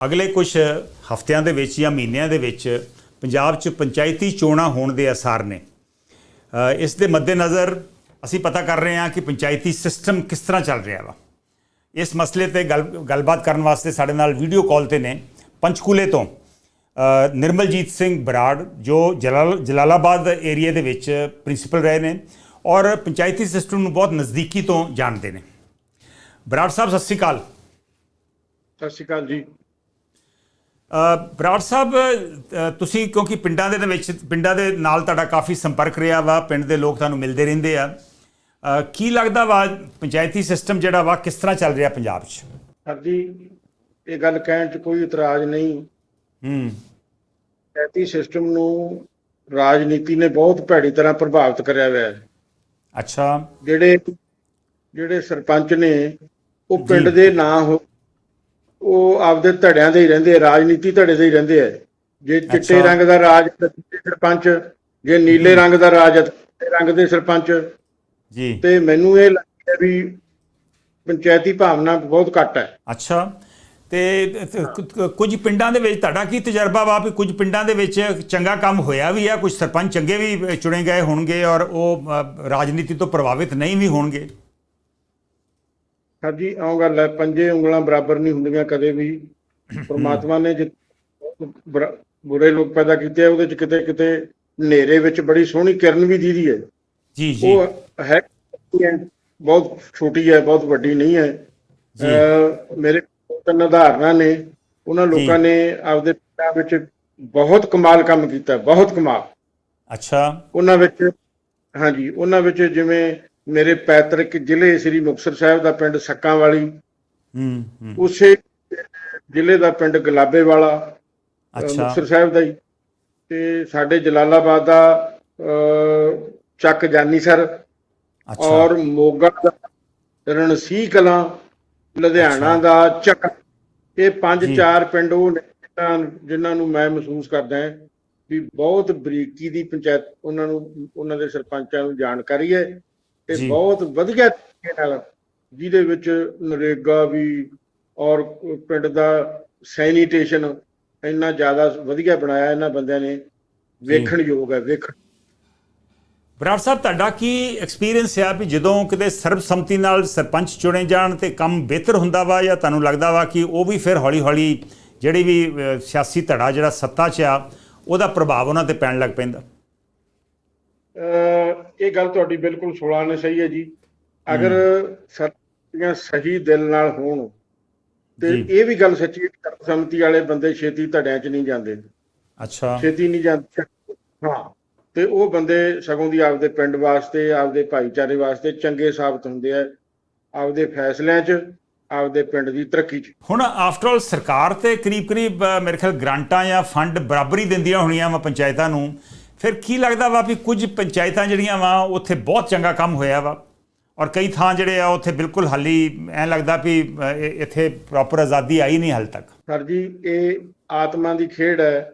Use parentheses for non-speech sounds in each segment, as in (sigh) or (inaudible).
ਅਗਲੇ ਕੁਝ ਹਫ਼ਤਿਆਂ ਦੇ ਵਿੱਚ ਜਾਂ ਮਹੀਨਿਆਂ ਦੇ ਵਿੱਚ ਪੰਜਾਬ 'ਚ ਪੰਚਾਇਤੀ ਚੋਣਾਂ ਹੋਣ ਦੇ ਅਸਾਰ ਨੇ। ਇਸ ਦੇ ਮੱਦੇਨਜ਼ਰ ਅਸੀਂ ਪਤਾ ਕਰ ਰਹੇ ਹਾਂ ਕਿ ਪੰਚਾਇਤੀ ਸਿਸਟਮ ਕਿਸ ਤਰ੍ਹਾਂ ਚੱਲ ਰਿਹਾ ਵਾ। ਇਸ ਮਸਲੇ ਤੇ ਗੱਲ, ਗੱਲਬਾਤ ਕਰਨ ਵਾਸਤੇ ਸਾਡੇ ਨਾਲ ਵੀਡੀਓ ਕਾਲ ਤੇ ਨੇ ਪੰਚਕੂਲੇ ਤੋਂ ਨਿਰਮਲਜੀਤ ਸਿੰਘ ਬਰਾੜ, ਜੋ ਜਲਾਲ, ਜਲਾਲਾਬਾਦ ਏਰੀਆ ਦੇ ਵਿੱਚ ਪ੍ਰਿੰਸੀਪਲ ਰਹੇ ਨੇ ਔਰ ਪੰਚਾਇਤੀ ਸਿਸਟਮ ਨੂੰ ਬਹੁਤ ਨਜ਼ਦੀਕੀ ਤੋਂ ਜਾਣਦੇ ਨੇ। ਬਰਾੜ ਸਾਹਿਬ, ਸਤਿ ਸ਼੍ਰੀ ਅਕਾਲ। ਸਤਿ ਸ਼੍ਰੀ ਅਕਾਲ ਜੀ। ਬਰਾੜ ਸਾਹਿਬ ਤੁਸੀਂ ਕਿਉਂਕਿ ਪਿੰਡਾਂ ਦੇ ਵਿੱਚ ਪਿੰਡਾਂ ਦੇ ਨਾਲ ਤੁਹਾਡਾ ਕਾਫੀ ਸੰਪਰਕ ਰਿਹਾ ਵਾ ਪਿੰਡ ਦੇ ਲੋਕ ਤੁਹਾਨੂੰ ਮਿਲਦੇ ਰਹਿੰਦੇ ਆ। ਕੀ ਲੱਗਦਾ ਵਾ ਪੰਚਾਇਤੀ ਸਿਸਟਮ ਜਿਹੜਾ ਵਾ ਕਿਸ ਤਰ੍ਹਾਂ ਚੱਲ ਰਿਹਾ ਪੰਜਾਬ 'ਚ? ਸਰ ਜੀ ਇਹ ਗੱਲ ਕਹਿਣ 'ਚ ਕੋਈ ਇਤਰਾਜ਼ ਨਹੀਂ। ਹੂੰ। ਐਤੀ ਸਿਸਟਮ ਨੂੰ ਰਾਜਨੀਤੀ ਨੇ ਬਹੁਤ ਭੈੜੀ ਤਰ੍ਹਾਂ ਪ੍ਰਭਾਵਿਤ ਕਰਿਆ ਹੋਇਆ ਹੈ। ਅੱਛਾ। ਜਿਹੜੇ ਜਿਹੜੇ ਸਰਪੰਚ ਨੇ ਉਹ ਪਿੰਡ ਦੇ ਨਾਂ ਹੋ ਉਹ ਆਪਦੇ ਧੜਿਆਂ ਦੇ ਹੀ ਰਹਿੰਦੇ ਆ ਰਾਜਨੀਤੀ ਧੜੇ ਦੇ ਹੀ ਰਹਿੰਦੇ ਆ। ਜੇ ਚਿੱਟੇ। ਰੰਗ ਦਾ ਰਾਜ ਸਰਪੰਚ ਜੇ ਨੀਲੇ ਰੰਗ ਦਾ ਰਾਜ ਰੰਗ ਦੇ ਸਰਪੰਚ। ਜੀ। ਤੇ ਮੈਨੂੰ ਇਹ ਲੱਗਦਾ ਵੀ ਪੰਚਾਇਤੀ ਭਾਵਨਾ ਬਹੁਤ ਘੱਟ ਹੈ। ਅੱਛਾ। ਤੇ ਕੁਝ ਪਿੰਡਾਂ ਦੇ ਵਿੱਚ ਤੁਹਾਡਾ ਕੀ ਤਜਰਬਾ ਵਾ ਵੀ ਕੁਝ ਪਿੰਡਾਂ ਦੇ ਵਿੱਚ ਚੰਗਾ ਕੰਮ ਹੋਇਆ ਵੀ ਆ ਕੁਝ ਸਰਪੰਚ ਚੰਗੇ ਵੀ ਚੁਣੇ ਗਏ ਹੋਣਗੇ ਔਰ ਉਹ ਰਾਜਨੀਤੀ ਤੋਂ ਪ੍ਰਭਾਵਿਤ ਨਹੀਂ ਵੀ ਹੋਣਗੇ? ਹਾਂਜੀ ਇਉਂ ਗੱਲ ਹੈ ਪੰਜੇ ਉਂਗਲਾਂ ਬਰਾਬਰ ਨਹੀਂ ਹੁੰਦੀਆਂ ਕਦੇ ਵੀ। ਪ੍ਰਮਾਤਮਾ ਨੇ ਜਿ ਬੁਰਾ- ਲੋਕ ਪੈਦਾ ਕੀਤੇ ਆ ਉਹਦੇ ਚ ਕਿਤੇ ਕਿਤੇ ਹਨੇਰੇ ਵਿੱਚ ਬੜੀ ਸੋਹਣੀ ਕਿਰਨ ਵੀ ਦੀਦੀ ਹੈ। ਜੀ ਜੀ। ਉਹ ਹੈ ਬਹੁਤ ਛੋਟੀ ਹੈ ਬਹੁਤ ਵੱਡੀ ਨਹੀਂ ਹੈ। ਜੀ। ਮੇਰੇ ਤਿੰਨ ਉਦਾਹਰਨਾਂ ਨੇ ਉਹਨਾਂ ਲੋਕਾਂ ਨੇ ਆਪਦੇ ਪਿੰਡਾਂ ਵਿੱਚ ਬਹੁਤ ਕਮਾਲ ਕੰਮ ਕੀਤਾ ਬਹੁਤ ਕਮਾਲ। ਅੱਛਾ। ਉਹਨਾਂ ਵਿੱਚ ਹਾਂਜੀ ਉਹਨਾਂ ਵਿੱਚ ਜਿਵੇਂ ਮੇਰੇ ਪੈਤ੍ਰਿਕ ਜ਼ਿਲ੍ਹੇ ਸ੍ਰੀ ਮੁਕਤਸਰ ਸਾਹਿਬ ਦਾ ਪਿੰਡ ਸੱਕਾਂ ਵਾਲੀ ਹੂੰ ਹੂੰ। ਉਸੇ ਜ਼ਿਲ੍ਹੇ ਦਾ ਪਿੰਡ ਗੁਲਾਬੇ ਵਾਲਾ ਮੁਕਤਸਰ ਸਾਹਿਬ ਦਾ ਹੀ। ਤੇ ਸਾਡੇ ਜਲਾਲਾਬਾਦ ਦਾ ਚੱਕ ਜਾਨੀਸਰ ਅੱਛਾ। ਔਰ ਮੋਗਾ ਦਾ ਰਣਸੀ ਕਲਾਂ ਲੁਧਿਆਣਾ। ਦਾ ਚੱਕ। ਇਹ ਪੰਜ। ਚਾਰ ਪਿੰਡ ਉਹ ਨੇ ਜਿਨ੍ਹਾਂ ਨੂੰ ਮੈਂ ਮਹਿਸੂਸ ਕਰਦਾ ਹਾਂ ਵੀ ਬਹੁਤ ਬਰੀਕੀ ਦੀ ਪੰਚਾਇਤ ਉਹਨਾਂ ਨੂੰ ਉਹਨਾਂ ਦੇ ਸਰਪੰਚਾਂ ਨੂੰ ਜਾਣਕਾਰੀ ਹੈ। ਤੇ। ਬਹੁਤ ਵਧੀਆ ਤਰੀਕੇ ਨਾਲ ਜਿਹਦੇ ਵਿੱਚ ਨਰੇਗਾ ਵੀ ਔਰ ਪਿੰਡ ਦਾ ਸੈਨੀਟੇਸ਼ਨ ਇੰਨਾ ਜ਼ਿਆਦਾ ਵਧੀਆ ਬਣਾਇਆ ਇਹਨਾਂ ਬੰਦਿਆਂ ਨੇ ਵੇਖਣ ਯੋਗ ਹੈ ਵੇਖਣ ਬਰਾੜ ਸਾਹਿਬ ਤੁਹਾਡਾ ਕੀ ਐਕਸਪੀਰੀਅੰਸ ਹੈ ਵੀ ਜਦੋਂ ਕਿਤੇ ਸਰਬਸੰਮਤੀ ਨਾਲ ਸਰਪੰਚ ਚੁਣੇ ਜਾਣ ਤੇ ਕੰਮ ਬਿਹਤਰ ਹੁੰਦਾ ਵਾ ਜਾਂ ਤੁਹਾਨੂੰ ਲੱਗਦਾ ਵਾ ਕਿ ਉਹ ਵੀ ਫਿਰ ਹੌਲੀ-ਹੌਲੀ ਜਿਹੜੀ ਵੀ ਸਿਆਸੀ ਧੜਾ ਜਿਹੜਾ ਸੱਤਾ 'ਚ ਆ ਉਹਦਾ ਪ੍ਰਭਾਵ ਉਹਨਾਂ ਤੇ ਪੈਣ ਲੱਗ ਪੈਂਦਾ ਇਹ ਗੱਲ ਤੁਹਾਡੀ ਬਿਲਕੁਲ 16 ਨੇ ਸਹੀ ਹੈ ਜੀ। ਅਗਰ ਸਰਪੰਚੀਆਂ ਸਹੀ ਦਿਲ ਨਾਲ ਹੋਣ ਤੇ। ਇਹ ਵੀ ਗੱਲ ਸੱਚੀ ਹੈ ਕਿ ਸਰਬਸੰਮਤੀ ਵਾਲੇ ਬੰਦੇ ਛੇਤੀ ਧੜਿਆਂ 'ਚ ਨਹੀਂ ਜਾਂਦੇ। ਅੱਛਾ। ਛੇਤੀ ਨਹੀਂ ਜਾਂਦੇ। ਹਾਂ ਤੇ ਉਹ ਬੰਦੇ ਸਗੋਂ ਦੀ ਆਪਦੇ ਪਿੰਡ ਵਾਸਤੇ ਆਪਦੇ ਭਾਈਚਾਰੇ ਵਾਸਤੇ ਚੰਗੇ ਸਾਬਤ ਹੁੰਦੇ ਆ ਆਪਦੇ ਫੈਸਲਿਆਂ 'ਚ ਆਪਦੇ ਪਿੰਡ ਦੀ ਤਰੱਕੀ 'ਚ। ਹੁਣ ਆਫਟਰ ਆਲ ਸਰਕਾਰ ਤੇ ਕਰੀਬ-ਕਰੀਬ ਮੇਰੇ ਖਿਆਲ ਗ੍ਰਾਂਟਾਂ ਜਾਂ ਫੰਡ ਬਰਾਬਰੀ ਦਿੰਦੀਆਂ ਹੋਣੀਆਂ ਵਾ ਪੰਚਾਇਤਾਂ ਨੂੰ। ਫਿਰ ਕੀ ਲੱਗਦਾ ਵਾ ਵੀ ਕੁਝ ਪੰਚਾਇਤਾਂ ਜਿਹੜੀਆਂ ਵਾ ਉੱਥੇ ਬਹੁਤ ਚੰਗਾ ਕੰਮ ਹੋਇਆ ਵਾ। ਔਰ ਕਈ ਥਾਂ ਜਿਹੜੇ ਆ ਉੱਥੇ ਬਿਲਕੁਲ ਹਾਲੀ ਐਂ ਲੱਗਦਾ ਵੀ ਇੱਥੇ ਪ੍ਰੋਪਰ ਆਜ਼ਾਦੀ ਆਈ ਨਹੀਂ ਹਾਲ ਤੱਕ। ਸਰ ਜੀ ਇਹ ਆਤਮਾ ਦੀ ਖੇਡ ਹੈ।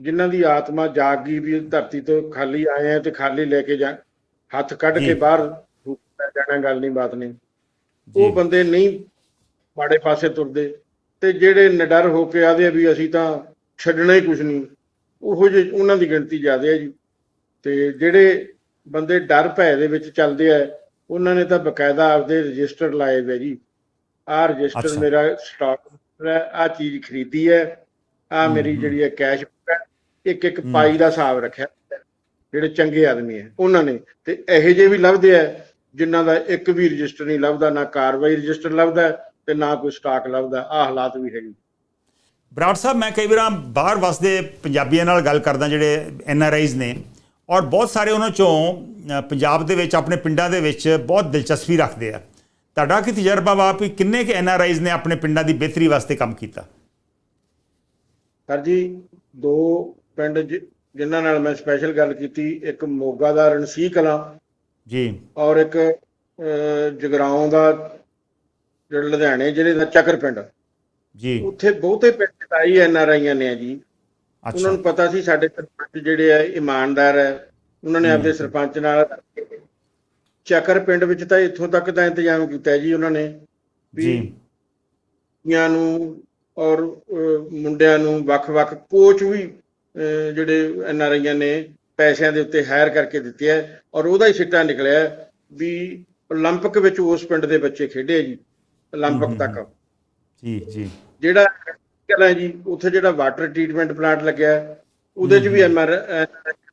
ਜਿਨ੍ਹਾਂ ਦੀ ਆਤਮਾ ਜਾਗ ਗਈ ਵੀ ਧਰਤੀ ਤੋਂ ਖਾਲੀ ਆਏ ਆ ਤੇ ਖਾਲੀ ਲੈ ਕੇ ਜਾ ਹੱਥ ਕੱਢ। ਕੇ ਬਾਹਰ ਲੈ ਜਾਣਾ ਗੱਲ ਨਹੀਂ ਬਾਤ ਨਹੀਂ। ਉਹ ਬੰਦੇ ਨਹੀਂ ਮਾੜੇ ਪਾਸੇ ਤੁਰਦੇ। ਤੇ ਜਿਹੜੇ ਨਿਡਰ ਹੋ ਕੇ ਆਦੇ ਵੀ ਅਸੀਂ ਤਾਂ ਛੱਡਣਾ ਹੀ ਕੁਝ ਨਹੀਂ। ਉਹੋ ਜਿਹੇ ਉਹਨਾਂ ਦੀ ਗਿਣਤੀ ਜ਼ਿਆਦਾ ਹੈ ਜੀ। ਤੇ ਜਿਹੜੇ ਬੰਦੇ ਡਰ ਭੈ ਦੇ ਵਿੱਚ ਚੱਲਦੇ ਆ ਉਹਨਾਂ ਨੇ ਤਾਂ ਬਕਾਇਦਾ ਆਪਦੇ ਰਜਿਸਟਰ ਲਾਏ ਹੋਏ ਜੀ। ਆਹ ਰਜਿਸਟਰ। ਮੇਰਾ ਸਟਾਕ ਹੈ ਆਹ ਚੀਜ਼ ਖਰੀਦੀ ਹੈ ਆ ਮੇਰੀ ਜਿਹੜੀ ਹੈ ਕੈਸ਼ ਹੈ ਇੱਕ ਇੱਕ ਪਾਈ ਦਾ ਹਿਸਾਬ ਰੱਖਿਆ ਜਿਹੜੇ ਚੰਗੇ ਆਦਮੀ ਹੈ ਉਹਨਾਂ ਨੇ। ਤੇ ਇਹੋ ਜਿਹੇ ਵੀ ਲੱਭਦੇ ਆ ਜਿਨ੍ਹਾਂ ਦਾ ਇੱਕ ਵੀ ਰਜਿਸਟਰ ਨਹੀਂ ਲੱਭਦਾ ਨਾ ਕਾਰਵਾਈ ਰਜਿਸਟਰ ਲੱਭਦਾ ਤੇ ਨਾ ਕੋਈ ਸਟਾਕ ਲੱਭਦਾ ਆ ਹਾਲਾਤ ਵੀ ਹੈਗੇ। ਬਰਾੜ ਸਾਹਿਬ ਮੈਂ ਕਈ ਵਾਰਾਂ ਬਾਹਰ ਵਸਦੇ ਪੰਜਾਬੀਆਂ ਨਾਲ ਗੱਲ ਕਰਦਾ ਜਿਹੜੇ ਐਨ ਆਰ ਆਈਜ਼ ਨੇ ਔਰ ਬਹੁਤ ਸਾਰੇ ਉਹਨਾਂ ਚੋਂ ਪੰਜਾਬ ਦੇ ਵਿੱਚ ਆਪਣੇ ਪਿੰਡਾਂ ਦੇ ਵਿੱਚ ਬਹੁਤ ਦਿਲਚਸਪੀ ਰੱਖਦੇ ਆ। ਤੁਹਾਡਾ ਕੀ ਤਜਰਬਾ ਵਾ ਵੀ ਕਿੰਨੇ ਕੁ ਐਨ ਆਰ ਆਈਜ਼ ਨੇ ਆਪਣੇ ਪਿੰਡਾਂ ਦੀ ਬਿਹਤਰੀ ਵਾਸਤੇ ਕੰਮ ਕੀਤਾ? ਸਰ ਜੀ ਦੋ ਪਿੰਡ ਜਿਨ੍ਹਾਂ ਨਾਲ ਮੈਂ ਸਪੈਸ਼ਲ ਗੱਲ ਕੀਤੀ ਇੱਕ ਮੋਗਾ ਦਾ ਰਣਸੀ ਕਲਾਂ ਜੀ। ਔਰ ਇੱਕ ਜਗਰਾਉਂ ਦਾ ਜਿਹੜਾ ਲੁਧਿਆਣੇ ਜ਼ਿਲ੍ਹੇ ਦਾ ਚੱਕਰ ਪਿੰਡ। ਜੀ ਉੱਥੇ ਬਹੁਤੇ ਪਿੰਡ ਆਈ ਐਨ ਆਰ ਆਈਆਂ ਨੇ ਜੀ ਉਹਨਾਂ ਅੱਛਾ ਨੂੰ ਪਤਾ ਸੀ ਸਾਡੇ ਸਰਪੰਚ ਜਿਹੜੇ ਆ ਇਮਾਨਦਾਰ ਹੈ ਉਹਨਾਂ ਨੇ ਆਪਦੇ ਸਰਪੰਚ ਨਾਲ ਚੱਕਰ ਪਿੰਡ ਵਿੱਚ ਤਾਂ ਇੱਥੋਂ ਤੱਕ ਦਾ ਇੰਤਜ਼ਾਮ ਕੀਤਾ ਜੀ ਉਹਨਾਂ ਨੇ ਵੀ ਜੀ ਕੁੜੀਆਂ ਨੂੰ ਔਰ ਅਹ, ਮੁੰਡਿਆਂ ਨੂੰ ਵੱਖ-ਵੱਖ ਕੋਚ ਵੀ ਅਹ, ਜਿਹੜੇ ਐਨ ਆਰ ਆਈਆਂ ਨੇ ਪੈਸਿਆਂ ਦੇ ਉੱਤੇ ਹਾਇਰ ਕਰਕੇ ਦਿੱਤੇ ਹੈ ਔਰ ਉਹਦਾ ਹੀ ਸਿੱਟਾ ਨਿਕਲਿਆ ਹੈ ਵੀ 올림픽 ਵਿੱਚ ਉਸ ਪਿੰਡ ਦੇ ਬੱਚੇ ਖੇਡੇ ਆ ਜੀ 올림픽 ਤੱਕ ਜੀ ਜੀ ਜਿਹੜਾ ਕਹਿੰਦਾ ਹੈ ਜੀ ਉੱਥੇ ਜਿਹੜਾ ਵਾਟਰ ਟ੍ਰੀਟਮੈਂਟ ਪਲਾਂਟ ਲੱਗਿਆ ਉਹਦੇ 'ਚ ਵੀ ਐਮਆਰ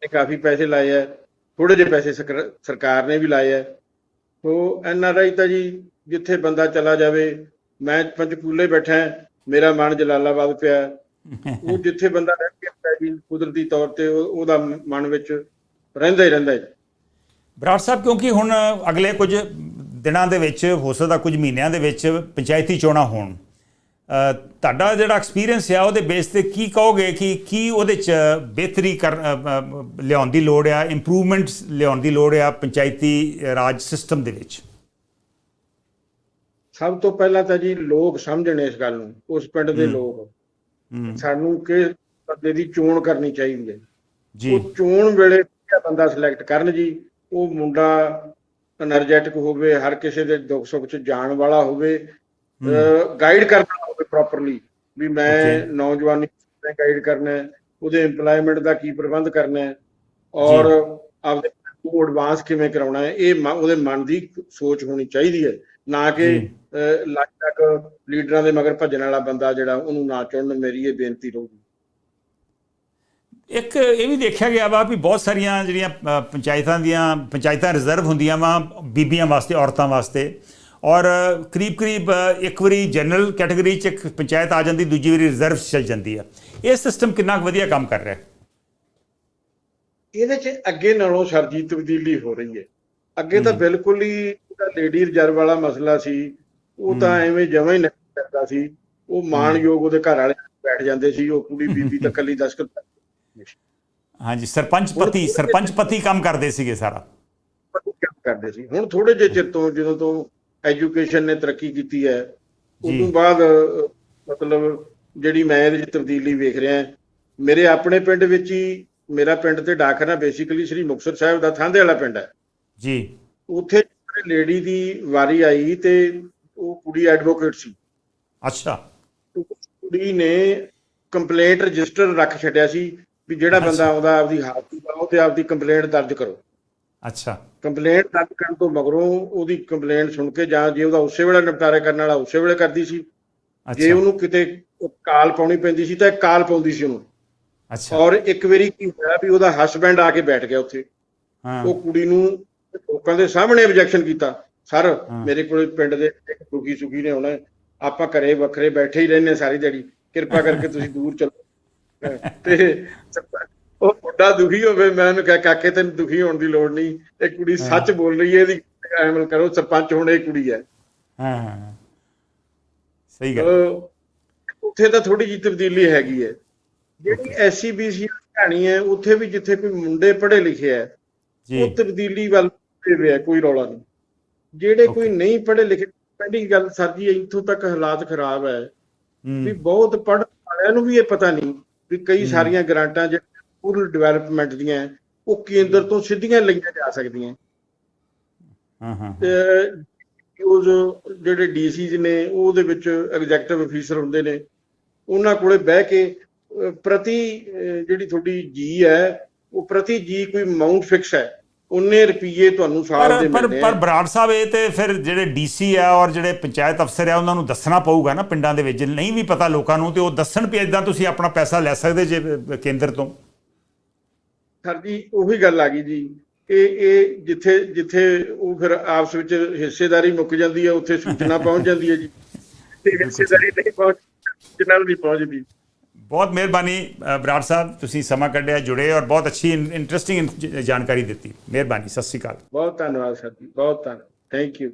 ਨੇ ਕਾਫੀ ਪੈਸੇ ਲਾਏ ਆ ਥੋੜੇ ਜਿਹੇ ਪੈਸੇ ਸਰਕਾਰ- ਨੇ ਵੀ ਲਾਏ ਆ ਸੋ ਐਨਆਰਆਈ ਤਾਂ ਜੀ ਜਿੱਥੇ ਬੰਦਾ ਚਲਾ ਜਾਵੇ ਮੈਂ ਪੰਚਕੂਲੇ ਬੈਠਾ ਮੇਰਾ ਮਨ ਜਲਾਲਾਬਾਦ ਪਿਆ। ਉਹ (laughs) ਜਿੱਥੇ ਬੰਦਾ ਰਹਿ ਗਿਆ ਹੈ ਜੀ ਕੁਦਰਤੀ ਤੌਰ ਤੇ ਉਹ- ਉਹਦਾ ਮਨ ਵਿੱਚ ਰਹਿੰਦਾ ਹੀ ਰਹਿੰਦਾ ਹੈ। ਬਰਾੜ ਸਾਹਿਬ ਕਿਉਂਕਿ ਹੁਣ ਅਗਲੇ ਕੁਝ ਦਿਨਾਂ ਦੇ ਵਿੱਚ ਹੋ ਸਕਦਾ ਕੁਝ ਮਹੀਨਿਆਂ ਦੇ ਵਿੱਚ ਪੰਚਾਇਤੀ ਚੋਣਾਂ ਹੋਣ ਤੁਹਾਡਾ ਜਿਹੜਾ ਐਕਸਪੀਰੀਅੰਸ ਆ ਉਹਦੇ ਬੇਸ ਤੇ ਕੀ ਕਹੋਗੇ ਕਿ ਕੀ ਉਹਦੇ ਚ ਬਿਹਤਰੀ ਕਰ ਲਿਆਉਣ ਦੀ ਲੋੜ ਆ ਇੰਪਰੂਵਮੈਂਟਸ ਲਿਆਉਣ ਦੀ ਲੋੜ ਆ ਪੰਚਾਇਤੀ ਰਾਜ ਸਿਸਟਮ ਦੇ ਵਿੱਚ? ਸਭ ਤੋਂ ਪਹਿਲਾਂ ਤਾਂ ਜੀ ਲੋਕ ਸਮਝਣ ਇਸ ਗੱਲ ਨੂੰ ਉਸ ਪਿੰਡ ਦੇ ਲੋਕ। ਸਾਨੂੰ ਕਿ ਬੰਦੇ ਦੀ ਚੋਣ ਕਰਨੀ ਚਾਹੀਦੀ ਹੈ। ਜੀ। ਉਹ ਚੋਣ ਵੇਲੇ ਬੰਦਾ ਸਿਲੈਕਟ ਕਰਨ ਜੀ ਉਹ ਮੁੰਡਾ ਐਨਰਜੈਟਿਕ ਹੋਵੇ ਹਰ ਕਿਸੇ ਦੇ ਦੁੱਖ ਸੁੱਖ 'ਚ ਜਾਣ ਵਾਲਾ ਹੋਵੇ ਗਾਈਡ ਕਰਨਾ ਪ੍ਰੋਪਰਲੀ ਵੀ ਮੈਂ. ਨੌਜਵਾਨੀ ਨੂੰ ਗਾਈਡ ਕਰਨਾ ਹੈ ਉਹਦੇ EMPLOYMENT ਦਾ ਕੀ ਪ੍ਰਬੰਧ ਕਰਨਾ ਹੈ ਔਰ ਆਪਦੇ ਨੂੰ ਐਡਵਾਂਸ ਕਿਵੇਂ ਕਰਾਉਣਾ ਹੈ ਇਹ ਉਹਦੇ ਮਨ ਦੀ ਸੋਚ ਹੋਣੀ ਚਾਹੀਦੀ ਹੈ ਨਾ ਕਿ। ਲੱਗ ਤੱਕ ਲੀਡਰਾਂ ਦੇ ਮਗਰ ਭੱਜਣ ਵਾਲਾ ਬੰਦਾ ਜਿਹੜਾ ਉਹਨੂੰ ਨਾ ਚੁਣਨ ਮੇਰੀ ਇਹ ਬੇਨਤੀ ਰਹੂਗੀ ਇੱਕ ਇਹ ਵੀ ਦੇਖਿਆ ਗਿਆ ਵਾ ਵੀ ਬਹੁਤ ਸਾਰੀਆਂ ਜਿਹੜੀਆਂ ਪੰਚਾਇਤਾਂ ਦੀਆਂ ਪੰਚਾਇਤਾਂ ਰਿਜ਼ਰਵ ਹੁੰਦੀਆਂ ਵਾ ਬੀਬੀਆਂ ਵਾਸਤੇ ਔਰਤਾਂ ਵਾਸਤੇ ਔਰ ਕਰੀਬ ਕਰੀਬ ਇੱਕ ਵਾਰੀ ਜਨਰਲ ਕੈਟਾਗਰੀ ਚ ਇੱਕ ਪੰਚਾਇਤ ਆ ਜਾਂਦੀ ਦੂਜੀ ਵਾਰੀ ਰਿਜ਼ਰਵ ਚਲ ਜਾਂਦੀ ਆ। ਇਹ ਸਿਸਟਮ ਕਿੰਨਾ ਕੁ ਵਧੀਆ ਕੰਮ ਕਰ ਰਿਹਾ? ਹੈ ਇਹਦੇ 'ਚ ਅੱਗੇ ਨਾਲੋਂ ਸਰਜੀ ਤਬਦੀਲੀ ਹੋ ਰਹੀ ਹੈ। ਅੱਗੇ ਤਾਂ ਬਿਲਕੁਲ ਹੀ ਲੇਡੀ ਰਿਜ਼ਰਵ ਵਾਲਾ ਮਸਲਾ ਸੀ। ਉਹ ਤਾਂ ਐਵੇਂ ਜਮਾਂ ਹੀ ਨਹੀਂ ਕਰਦਾ ਸੀ। ਉਹ ਮਾਣਯੋਗ ਉਹਦੇ ਘਰ ਵਾਲੇ ਬੈਠ ਜਾਂਦੇ ਸੀ। ਉਹ ਕੁੜੀ ਬੀਬੀ ਤਾਂ ਕੱਲੀ ਦਸਕਤ ਹਾਂਜੀ ਸਰਪੰਚ ਪਤੀ ਸਰਪੰਚ ਪਤੀ ਕੰਮ ਕਰਦੇ ਸੀਗੇ ਸਾਰਾ। ਕਰਦੇ ਸੀ। ਹੁਣ ਥੋੜੇ ਜਿਹੇ ਚਿਰ ਤੋਂ ਜਦੋਂ ਤੋਂ ਐਜੂਕੇਸ਼ਨ ਨੇ ਤਰੱਕੀ ਕੀਤੀ ਹੈ। ਉਸ। ਤੋਂ ਬਾਅਦ ਮਤਲਬ ਜਿਹੜੀ ਮੈਂ ਇਹਦੇ 'ਚ ਤਬਦੀਲੀ ਵੇਖ ਰਿਹਾ ਮੇਰੇ ਆਪਣੇ ਪਿੰਡ ਵਿੱਚ ਹੀ ਮੇਰਾ ਪਿੰਡ ਤੇ ਡਾਕਖਾਨਾ ਬੇਸਿਕਲੀ ਸ੍ਰੀ ਮੁਕਤਸਰ ਸਾਹਿਬ ਦਾ ਥਾਂਦੇ ਵਾਲਾ ਪਿੰਡ ਹੈ। ਜੀ। ਉੱਥੇ ਲੇਡੀ ਦੀ ਵਾਰੀ ਆਈ ਤੇ ਉਹ ਕੁੜੀ ਐਡਵੋਕੇਟ ਸੀ। ਅੱਛਾ। ਕੁੜੀ ਨੇ ਕੰਪਲੇਂਟ ਰਜਿਸਟਰ ਰੱਖ ਛੱਡਿਆ ਸੀ ਵੀ ਜਿਹੜਾ ਬੰਦਾ ਆਉਂਦਾ ਆਪਦੀ ਹਾਜ਼ਰੀ ਪਾਓ ਤੇ ਆਪਦੀ ਕੰਪਲੇਂਟ ਦਰਜ ਕਰੋ। ਅੱਛਾ। ਕੰਪਲੇਂਟ ਦਰਜ ਕਰਨ ਤੋਂ ਮਗਰੋਂ ਉਹਦੀ ਕੰਪਲੇਂਟ ਸੁਣ ਕੇ ਜਾਂ ਜੇ ਉਹਦਾ ਉਸੇ ਵੇਲੇ ਨਿਪਟਾਰਾ ਕਰਨ ਵਾਲਾ ਉਸੇ ਵੇਲੇ ਕਰਦੀ ਸੀ। ਜੇ ਉਹਨੂੰ ਕਿਤੇ ਕਾਲ ਪਾਉਣੀ ਪੈਂਦੀ ਸੀ ਤਾਂ ਕਾਲ ਪਾਉਂਦੀ ਸੀ ਉਹਨੂੰ। ਅੱਛਾ। ਔਰ ਇੱਕ ਵਾਰੀ ਕੀ ਹੋਇਆ ਵੀ ਉਹਦਾ ਹਸਬੈਂਡ ਆ ਕੇ ਬੈਠ ਗਿਆ ਉੱਥੇ। ਹਾਂ। ਉਹ ਕੁੜੀ ਨੂੰ ਲੋਕਾਂ ਦੇ ਸਾਹਮਣੇ ਆਬਜੈਕਸ਼ਨ ਕੀਤਾ। ਸਰ। ਮੇਰੇ ਕੋਲ ਪਿੰਡ ਦੇ ਇੱਕ ਦੁਖੀ ਸੁਖੀ ਨੇ ਆਉਣਾ। ਆਪਾਂ ਘਰੇ ਵੱਖਰੇ ਬੈਠੇ ਹੀ ਰਹਿੰਦੇ ਸਾਰੀ ਦਿਹਾੜੀ। ਕਿਰਪਾ ਕਰਕੇ ਤੁਸੀਂ ਦੂਰ ਚਲੋ। (laughs) ਤੇ ਉਹ ਮੁੰਡਾ ਦੁਖੀ ਹੋਵੇ ਮੈਂ ਉਹਨੂੰ ਕਿਹਾ ਕਾਕੇ ਤੈਨੂੰ ਦੁਖੀ ਹੋਣ ਦੀ ਲੋੜ ਨਹੀਂ। ਇਹ ਕੁੜੀ ਸੱਚ ਬੋਲ ਰਹੀ ਹੈ ਇਹਦੀ ਅਮਲ ਕਰੋ ਸਰਪੰਚ ਹੁਣ ਇਹ ਕੁੜੀ ਹੈ। ਹਾਂ ਹਾਂ, ਹਾਂ। ਸਹੀ ਗੱਲ। ਉੱਥੇ ਤਾਂ ਥੋੜੀ ਜਿਹੀ ਤਬਦੀਲੀ ਹੈਗੀ ਹੈ। ਜਿਹੜੀ ਐਸਸੀਬੀਸੀ ਕਹਾਣੀ ਹੈ ਉੱਥੇ ਵੀ ਜਿੱਥੇ ਕੋਈ ਮੁੰਡੇ ਪੜ੍ਹੇ ਲਿਖੇ ਹੈ ਜੀ। ਉਹ ਤਬਦੀਲੀ ਵੱਲ ਹੋਇਆ ਕੋਈ ਰੌਲਾ ਨਹੀਂ। ਜਿਹੜੇ ਕੋਈ ਨਹੀਂ ਪੜ੍ਹੇ ਲਿਖੇ ਪਹਿਲੀ ਗੱਲ ਸਰ ਜੀ ਇੱਥੋਂ ਤੱਕ ਹਾਲਾਤ ਖਰਾਬ ਹੈ। ਵੀ ਹੂੰ। ਬਹੁਤ ਪੜ੍ਹਨ ਵਾਲਿਆਂ ਨੂੰ ਵੀ ਇਹ ਪਤਾ ਨਹੀਂ ਵੀ ਕਈ ਸਾਰੀਆਂ ਗ੍ਰਾਂਟਾਂ ਜਿਹੜੀਆਂ ਰੂਰਲ ਡਿਵੈਲਪਮੈਂਟ ਦੀਆਂ ਉਹ ਕੇਂਦਰ ਤੋਂ ਸਿੱਧੀਆਂ ਲਈਆਂ ਜਾ ਸਕਦੀਆਂ ਹਾਂ। ਹਾਂ ਤੇ ਉਹ ਜੋ ਜਿਹੜੇ ਡੀਸੀਜ਼ ਨੇ ਉਹਦੇ ਵਿੱਚ ਐਗਜ਼ੈਕਟਿਵ ਅਫੀਸਰ ਹੁੰਦੇ ਨੇ ਉਹਨਾਂ ਕੋਲੇ ਬਹਿ ਕੇ ਪ੍ਰਤੀ ਜਿਹੜੀ ਤੁਹਾਡੀ ਜੀ ਹੈ ਉਹ ਪ੍ਰਤੀ ਜੀ ਕੋਈ ਅਮਾਉਂਟ ਫਿਕਸ ਹੈ ਉਨੇ ਰੁਪਏ ਤੁਹਾਨੂੰ ਸਾਲ ਦੇ ਪਰ ਪਰ ਪਰ ਬਰਾੜ ਸਾਹਿਬ ਇਹ ਤੇ ਫਿਰ ਜਿਹੜੇ ਡੀਸੀ ਆ ਔਰ ਜਿਹੜੇ ਪੰਚਾਇਤ ਅਫਸਰ ਆ ਉਹਨਾਂ ਨੂੰ ਦੱਸਣਾ ਪਊਗਾ ਨਾ ਪਿੰਡਾਂ ਦੇ ਵਿੱਚ। ਨਹੀਂ ਵੀ ਪਤਾ ਲੋਕਾਂ ਨੂੰ ਤੇ ਉਹ ਦੱਸਣ ਵੀ ਇਦਾਂ ਤੁਸੀਂ ਆਪਣਾ ਪੈਸਾ ਲੈ ਸਕਦੇ ਜੇ ਕੇਂਦਰ ਤੋਂ। ਸਰ ਜੀ ਉਹੀ ਗੱਲ ਆ ਗਈ ਜੀ ਇਹ ਇਹ ਜਿੱਥੇ ਜਿੱਥੇ ਉਹ ਫਿਰ ਆਪਸ ਵਿੱਚ ਹਿੱਸੇਦਾਰੀ ਮੁੱਕ ਜਾਂਦੀ ਹੈ ਉੱਥੇ ਸੂਚਨਾ ਪਹੁੰਚ ਜਾਂਦੀ ਹੈ ਜੀ। ਤੇ ਹਿੱਸੇਦਾਰੀ ਨਹੀਂ ਪਹੁੰਚ ਜਿੰਨਾਂ ਨਹੀਂ ਪਹੁੰਚਦੀ। ਬਹੁਤ ਮਿਹਰਬਾਨੀ ਬਰਾੜ ਸਾਹਿਬ ਤੁਸੀਂ ਸਮਾਂ ਕੱਢਿਆ ਜੁੜੇ ਔਰ ਬਹੁਤ ਅੱਛੀ ਇੰਟਰਸਟਿੰਗ ਜਾਣਕਾਰੀ ਦਿੱਤੀ। ਮਿਹਰਬਾਨੀ ਸਤਿ ਸ਼੍ਰੀ ਅਕਾਲ। ਬਹੁਤ ਧੰਨਵਾਦ ਸਰ ਜੀ ਬਹੁਤ ਧੰਨਵਾਦ। Thank you